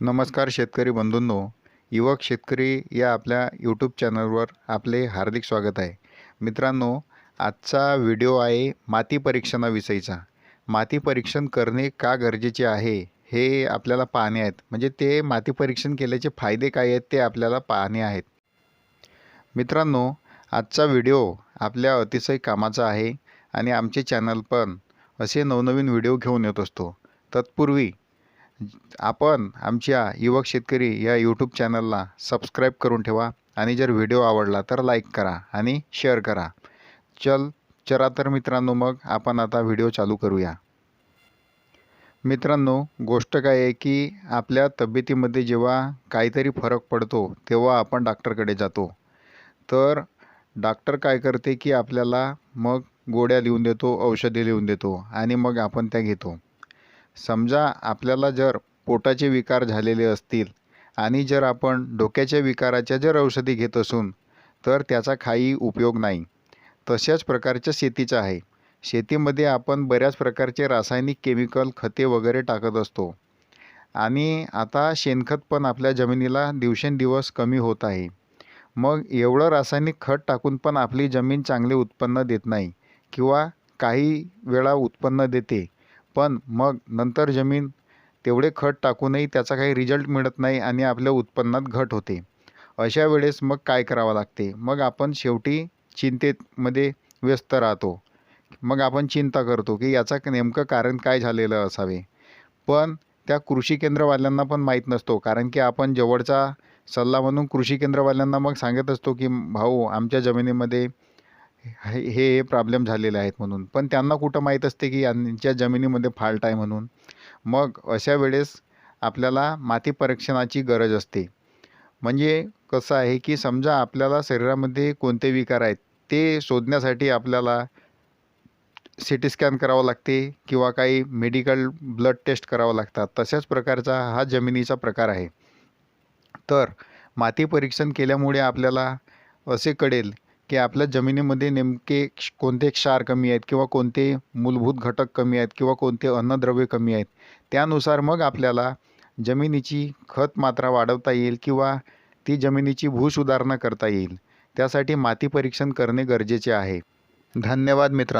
नमस्कार शेतकरी बंधूंनो. युवक शेतकरी या आपल्या यूट्यूब चॅनलवर आपले हार्दिक स्वागत आहे. मित्रांनो आजचा व्हिडिओ आहे माती परीक्षणाविषयीचा. माती परीक्षण करणे का गरजेचे आहे हे आपल्याला पाहणे आहेत. म्हणजे ते माती परीक्षण केल्याचे फायदे काय आहेत ते आपल्याला पाहणे आहेत. मित्रांनो आजचा व्हिडिओ आपल्या अतिशय कामाचा आहे आणि आमचे चॅनल पण असे नवनवीन व्हिडिओ घेऊन येत असतो. तत्पूर्वी आपण आमच्या युवक शेतकरी या यूट्यूब चॅनलला सबस्क्राईब करून ठेवा आणि जर व्हिडिओ आवडला तर लाईक करा आणि शेअर करा. चल चला तर मित्रांनो मग आपण आता व्हिडिओ चालू करूया. मित्रांनो गोष्ट काय आहे की आपल्या तब्येतीमध्ये जेव्हा काहीतरी फरक पडतो तेव्हा आपण डॉक्टरकडे जातो. तर डॉक्टर काय करते की आपल्याला मग गोळ्या लिहून देतो औषधे लिहून देतो आणि मग आपण त्या घेतो. समजा आपल्याला जर पोटाचे विकार झालेले असतील आणि जर आपण डोक्याच्या विकाराच्या जर औषधी घेत असून तर त्याचा काही उपयोग नाही. तशाच प्रकारच्या शेतीचा आहे. शेतीमध्ये आपण बऱ्याच प्रकारचे रासायनिक केमिकल खते वगैरे टाकत असतो. आणि आता शेणखत पण आपल्या जमिनीला दिवसेंदिवस कमी होत आहे. मग एवढं रासायनिक खत टाकून पण आपली जमीन चांगले उत्पन्न देत नाही किंवा काही वेळा उत्पन्न देते. पण मग नंतर जमीन तेवढे खत टाकूनही त्याचा काही रिझल्ट मिळत नाही आणि आपल्या उत्पन्नात घट होते. अशा वेळेस मग काय करावं लागते? मग आपण शेवटी चिंतेमध्ये व्यस्त राहतो. मग आपण चिंता करतो की याचा नेमकं कारण काय झालेलं असावे? पण त्या कृषी केंद्रवाल्यांना पण माहीत नसतो. कारण की आपण जवळचा सल्ला म्हणून कृषी केंद्रवाल्यांना मग सांगत असतो की भाऊ आमच्या जमिनीमध्ये हे हे प्रॉब्लेम झालेले आहेत म्हणून. पण त्यांना कुठं माहीत असते की यांच्या जमिनीमध्ये फाल्ट आहे म्हणून? मग अशा वेळेस आपल्याला माती परीक्षणाची गरज असते. म्हणजे कसं आहे की समजा आपल्याला शरीरामध्ये कोणते विकार आहेत ते शोधण्यासाठी आपल्याला सी टी स्कॅन करावं लागते किंवा काही मेडिकल ब्लड टेस्ट करावं लागतात. तशाच प्रकारचा हा जमिनीचा प्रकार आहे. तर माती परीक्षण केल्यामुळे आपल्याला असे कळेल की आपल्या जमिनीमध्ये नेमके क्ष- कोणते क्षार कमी आहेत किंवा कोणते मूलभूत घटक कमी आहेत किंवा कोणते अन्नद्रव्ये कमी आहेत त्यानुसार मग आपल्याला जमिनीची खत मात्रा वाढवता येईल किंवा ती जमिनीची भूसुधारणा करता येईल. त्यासाठी माती परीक्षण करणे गरजेचे आहे. धन्यवाद मित्रांनो.